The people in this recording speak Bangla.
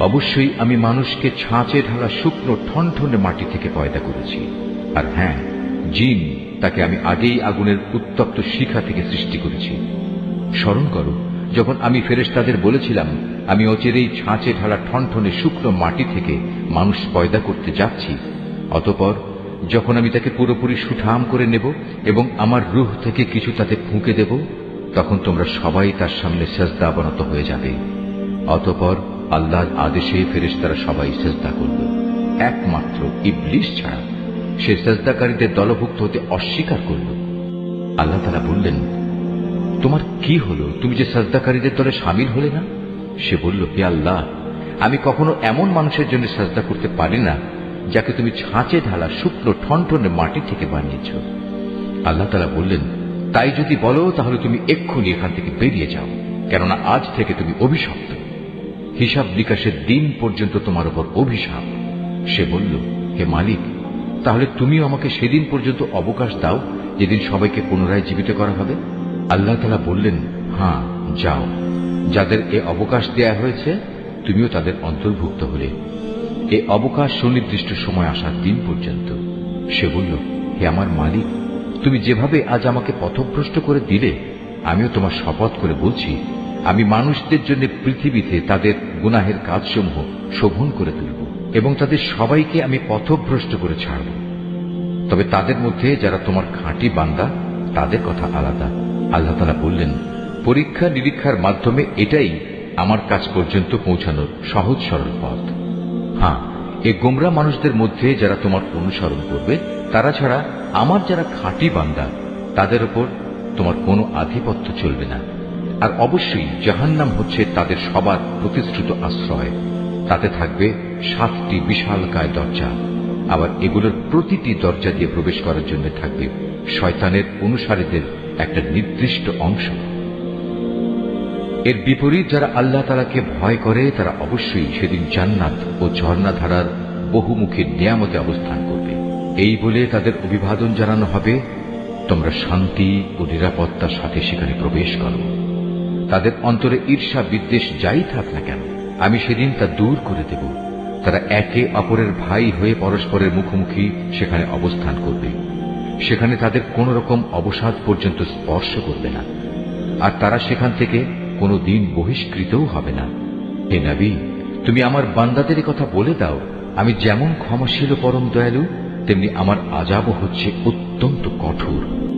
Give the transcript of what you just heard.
অবশ্যই আমি মানুষকে ছাঁচে ঢালা শুকনো ঠনঠনে মাটি থেকে পয়দা করেছি। আর হ্যাঁ জিন তাকে আমি আগেই আগুনের উত্তপ্ত শিখা থেকে সৃষ্টি করেছি। স্মরণ করো, যখন আমি ফেরেশতাদের বলেছিলাম, আমি অচেরেই ছাঁচে ঢালা ঠনঠনে শুকনো মাটি থেকে মানুষ পয়দা করতে যাচ্ছি, অতপর যখন আমি তাকে পুরোপুরি সুঠাম করে নেব এবং আমার রুহ থেকে কিছু তাতে ফুঁকে দেব, তখন তোমরা সবাই তার সামনে সেজদা অবনত হয়ে যাবে। অতপর আল্লাহর আদেশে ফেরেশতারা সবাই চেষ্টা করল। একমাত্র ইবলিশ ছাড়া সে সেজদাকারীদের দলভুক্ত হতে অস্বীকার করল। আল্লাহ তারা বললেন, তোমার কি হলো? তুমি যে সাজদাকারীদের দলে সামিল হলে না? সে বলল, হে আল্লাহ, আমি কখনো এমন মানুষের জন্য সাজদা করতে পারি না, যাকে তুমি ছাঁচে ঢালা শুকনো ঠনঠনে মাটি থেকে বানিয়েছ। আল্লাহ তালা বললেন, তাই যদি বলো, তাহলে তুমি এক্ষুনি এখান থেকে বেরিয়ে যাও, কেননা আজ থেকে তুমি অভিশপ্ত। হিসাব নিকাশের দিন পর্যন্ত তোমার উপর অভিশাপ। সে বলল, হে মালিক, তাহলে তুমিও আমাকে সেদিন পর্যন্ত অবকাশ দাও, যেদিন সবাইকে পুনরায় জীবিত করা হবে? আল্লাহ তালা বললেন হ্যাঁ যাও। যাদের এ অবকাশ দেয়া হয়েছে, তুমিও তাদের অন্তর্ভুক্ত হলে। এ অবকাশ সুনির্দিষ্ট সময় আসার দিন পর্যন্ত। সে বলল, হে আমার মালিক, তুমি যেভাবে আজ আমাকে পথভ্রষ্ট করে দিলে, আমিও তোমার শপথ করে বলছি আমি মানুষদের জন্য পৃথিবীতে তাদের গুনাহের কাজসমূহ শোভন করে তুলব এবং তাদের সবাইকে আমি পথভ্রষ্ট করে ছাড়ব। তবে তাদের মধ্যে যারা তোমার খাঁটি বান্দা, তাদের কথা আলাদা। আল্লাহ তালা বললেন, পরীক্ষা নিরীক্ষার মাধ্যমে এটাই আমার কাজ পর্যন্ত পৌঁছানোর সহজ সরল পথ। হ্যাঁ এ গোমরা মানুষদের মধ্যে যারা তোমার অনুসরণ করবে, তারা ছাড়া আমার যারা খাঁটি বান্দা, তাদের উপর তোমার কোনো আধিপত্য চলবে না। আর অবশ্যই জাহান্নাম হচ্ছে তাদের সবার প্রতিশ্রুত আশ্রয়। তাতে থাকবে সাতটি বিশাল কায় দরজা। আবার এগুলোর প্রতিটি দরজা দিয়ে প্রবেশ করার জন্য থাকবে শয়তানের অনুসারীদের একটা নির্দিষ্ট অংশ। এর বিপরীত যারা আল্লাহ তালাকে ভয় করে, তারা অবশ্যই সেদিন জান্নাত ও ঝর্ণাধারার বহুমুখী নিয়ামতে অবস্থান করবে। এই বলে তাদের অভিবাদন জানানো হবে, তোমরা শান্তি ও নিরাপত্তার সাথে সেখানে প্রবেশ করো। তাদের অন্তরে ঈর্ষা বিদ্বেষ যাই থাক না কেন, আমি সেদিন তা দূর করে দেব। তারা একে অপরের ভাই হয়ে পরস্পরের মুখোমুখি সেখানে অবস্থান করবে। সেখানে তাদের কোন রকম অবসাদ পর্যন্ত স্পর্শ করবে না। আর তারা সেখান থেকে কোনো দিন বহিষ্কৃতও হবে না। হে নবী, তুমি আমার বান্দাদের কথা বলে দাও, আমি যেমন ক্ষমাশীল পরম দয়ালু, তেমনি আমার আজাবও হচ্ছে অত্যন্ত কঠোর।